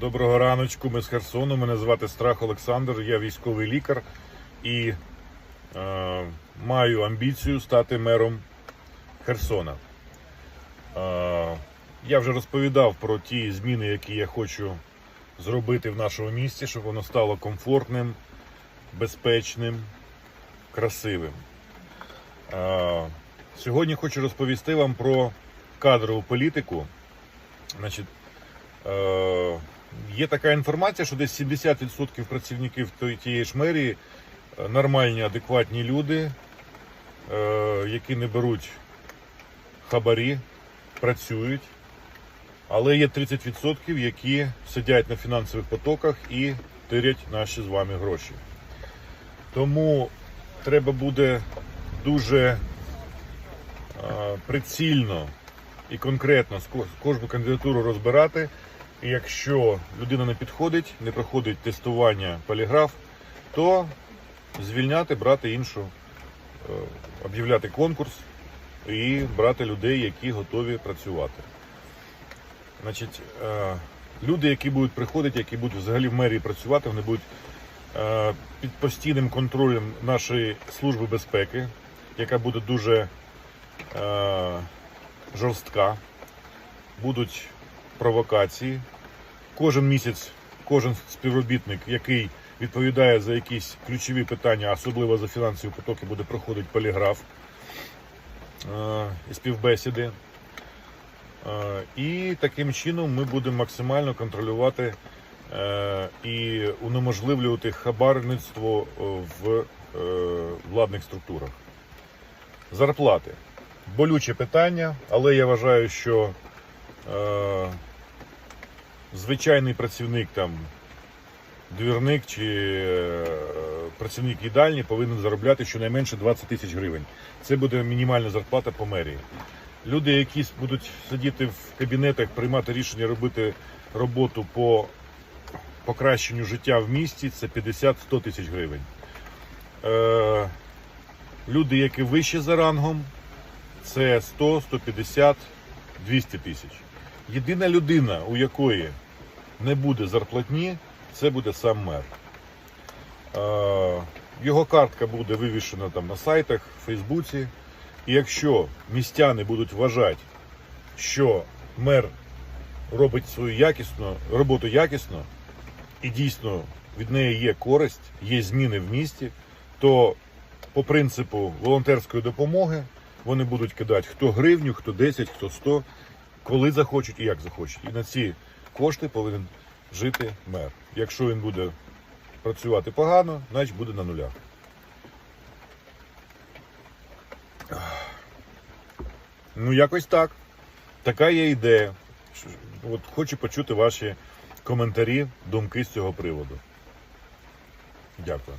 Доброго раночку, ми з Херсону. Мене звати Страх Олександр, я військовий лікар і е, маю амбіцію стати мером Херсона. Е, я вже розповідав про ті зміни, які я хочу зробити в нашому місті, щоб воно стало комфортним, безпечним, красивим. Е, сьогодні хочу розповісти вам про кадрову політику. Значить, е, є така інформація, що десь 70% працівників тієї ж мерії е, нормальні, адекватні люди, е, які не беруть хабарі, працюють. Але є 30%, які сидять на фінансових потоках і тирять наші з вами гроші. Тому треба буде дуже е, прицільно і конкретно кожну кандидатуру розбирати. Якщо людина не підходить, не проходить тестування поліграф, то звільняти, брати іншу, е, об'являти конкурс і брати людей, які готові працювати. Значить, е, люди, які будуть приходити, які будуть взагалі в мерії працювати, вони будуть е, під постійним контролем нашої служби безпеки, яка буде дуже жорстка, будуть провокації. Кожен місяць, кожен співробітник, який відповідає за якісь ключові питання, особливо за фінансові потоки, буде проходити поліграф е, і співбесіди. Е, І таким чином ми будемо максимально контролювати е, і унеможливлювати хабарництво в владних структурах. Зарплати. Болюче питання, але я вважаю, що звичайний працівник там, двірник чи е, працівник їдальні повинен заробляти щонайменше 20 тисяч гривень. Це буде мінімальна зарплата по мерії. Люди, які будуть сидіти в кабінетах, приймати рішення робити роботу по покращенню життя в місті, це 50-100 тисяч гривень. Е, люди, які вище за рангом, це 100, 150, 200 тисяч. Єдина людина, у якої не буде зарплатні, це буде сам мер. Його картка буде вивішена там на сайтах, в Фейсбуці. І якщо містяни будуть вважати, що мер робить свою якісну роботу якісно, і дійсно від неї є користь, є зміни в місті, то по принципу волонтерської допомоги вони будуть кидати хто гривню, хто 10, хто 100, коли захочуть і як захочуть. І на ці кошти повинен жити мер. Якщо він буде працювати погано, значить буде на нулях. Ну, якось так. Така є ідея. От хочу почути ваші коментарі, думки з цього приводу. Дякую.